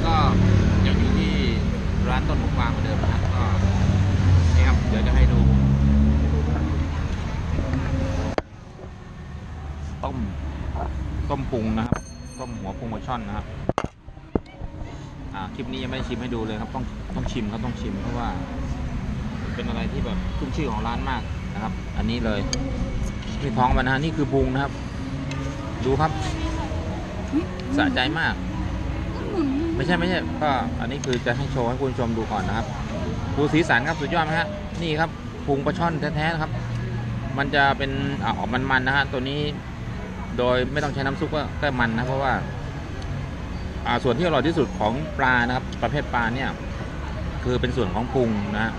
ี้ก็ยังอยู่ที่ร้านต้นหงวางเหมือนเดิมนะครับก็นี่ครับเดี๋ยวจะให้ดูต้มต้มปรุงนะครับต้มหัวปรุงปลาช่อนนะครับอ่าคลิปนี้ยังไม่ชิมให้ดูเลยครับต้องต้องชิมครับต้องชิมเพราะว่า เป็นอะไรที่แบบขึ้นชื่อของร้านมากนะครับ อันนี้เลยที่ท้องมันนะนี่คือปรุงนะครับ ดูครับสะใจมาก ไม่ใช่ไม่ใช่ก็อันนี้คือจะให้โชว์ให้คุณชมดูก่อนนะครับ ดูสีสันครับสุดยอดไหมฮะนี่ครับพุงปลาช่อนแท้ๆนะครับ มันจะเป็นออกมันๆนะฮะตัวนี้โดยไม่ต้องใช้น้ำซุปก็ก็มันนะเพราะว่าส่วนที่อร่อยที่สุดของปลานะครับ ประเภทปลาเนี่ย คือเป็นส่วนของพุงนะฮะ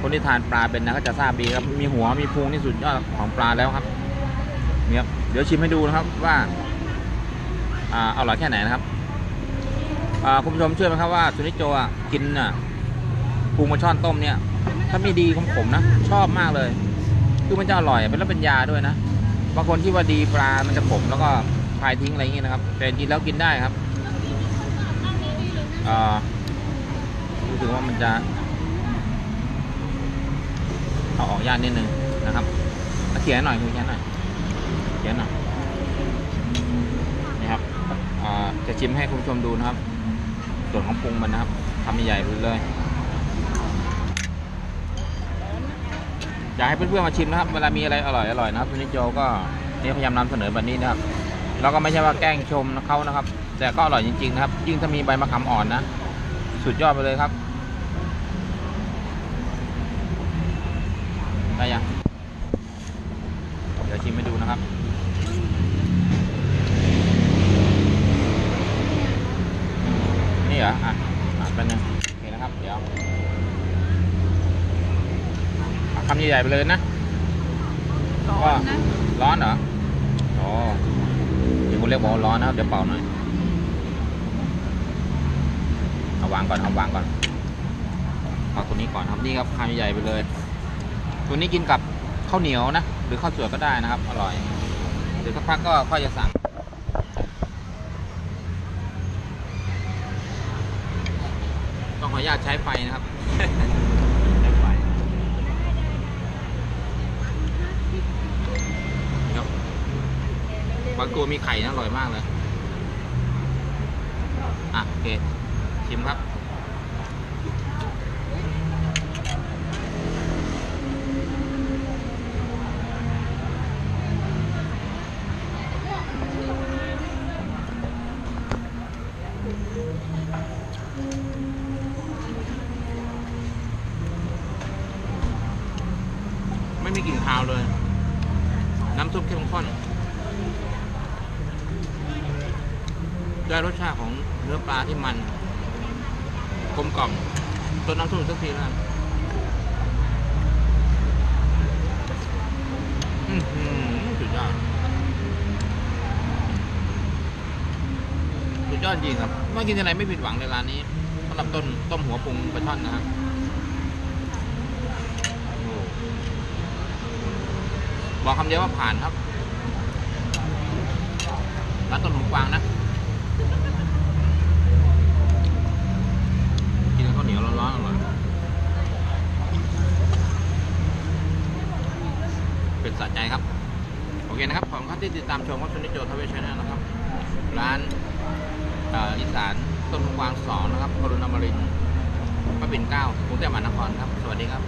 คนที่ทานปลาเป็นนะก็จะทราบดีครับมีหัวมีพุงนี่สุดยอดของปลาแล้วครับเนี่ยเดี๋ยวชิมให้ดูนะครับว่าอ่าอร่อยแค่ไหนนะครับ คุณผู้ชมเชื่อไหมครับว่าซูนิโจอะกินอะปูมาช่อนต้มเนี่ย ถ้ามีดีของผมนะ ชอบมากเลย คือมันจะอร่อยเป็นแล้วเป็นยาด้วยนะบางคนที่ว่าดีปลา มันจะขมแล้วก็พายทิ้งอะไรอย่างงี้ยนะครับ แต่จริงแล้วกินได้ครับอ่ารู้สึกว่ามันจะเอาออกยากนิดนึงนะครับเขียนหน่อยคุณเขียนหน่อยเขียนหน่อยนี่ครับจะชิมให้คุณผู้ชมดูนะครับ ส่วนของปรุงมันนะครับทำใหญ่ๆไปเลยอยากให้เพื่อนๆมาชิมนะครับเวลามีอะไรอร่อยๆนะครับคุณนิโจก็นี่พยายามนำเสนอแบบนี้นะครับแล้วก็ไม่ใช่ว่าแกล้งชมเขานะครับ แต่ก็อร่อยจริงๆนะครับ ยิ่งถ้ามีใบมะขามอ่อนนะ สุดยอดไปเลยครับได้ยังเดี๋ยวชิมให้ดูนะครับ นี่ เหรอ อะ อะเป็นยังโอเคนะครับ เดี๋ยวเอาคำใหญ่ๆไปเลยนะร้อนนะ ร้อนเหรอ อ๋อ เดี๋ยวคุณเรียกบอกว่าร้อนนะครับเดี๋ยวเป่าหน่อย เอาวางก่อน เอาวางก่อนเอาตัวนี้ก่อนครับ นี่ครับคำใหญ่ๆไปเลย ตัวนี้กินกับข้าวเหนียวนะ หรือข้าวสวยก็ได้นะครับ อร่อย เดี๋ยวสักพักก็ค่อยจะสั่ง ต้องขออนุญาตใช้ไฟนะครับ ใช้ไฟครับบางตัวมีไข่นะอร่อยมากเลย อะโอเค ชิมครับ กลิ่นคาวเลย น้ำซุปเข้มข้นได้รสชาติของเนื้อปลาที่มันกลมกล่อมตัวน้ำซุปสักทีแล้วกันอื้อหือสุดยอดสุดยอดจริงครับไม่กินอะไรไม่ผิดหวังในร้านนี้สำหรับต้นต้มหัวปรุงปลาช่อนนะครับโอ้ บอกคำเดียวว่าผ่านครับร้านต้นหงกวางนะกินข้าวเหนียวร้อนๆอร่อยเป็นสะใจครับ โอเคนะครับ ขอบคุณครับที่ติดตามชมครับชนิโจทเวชแนลนะครับ ร้านอีสานต้นหงกวางสองนะครับกรุณามารินพระปิ่นเกล้ากรุงเทพมหานครครับ สวัสดีครับ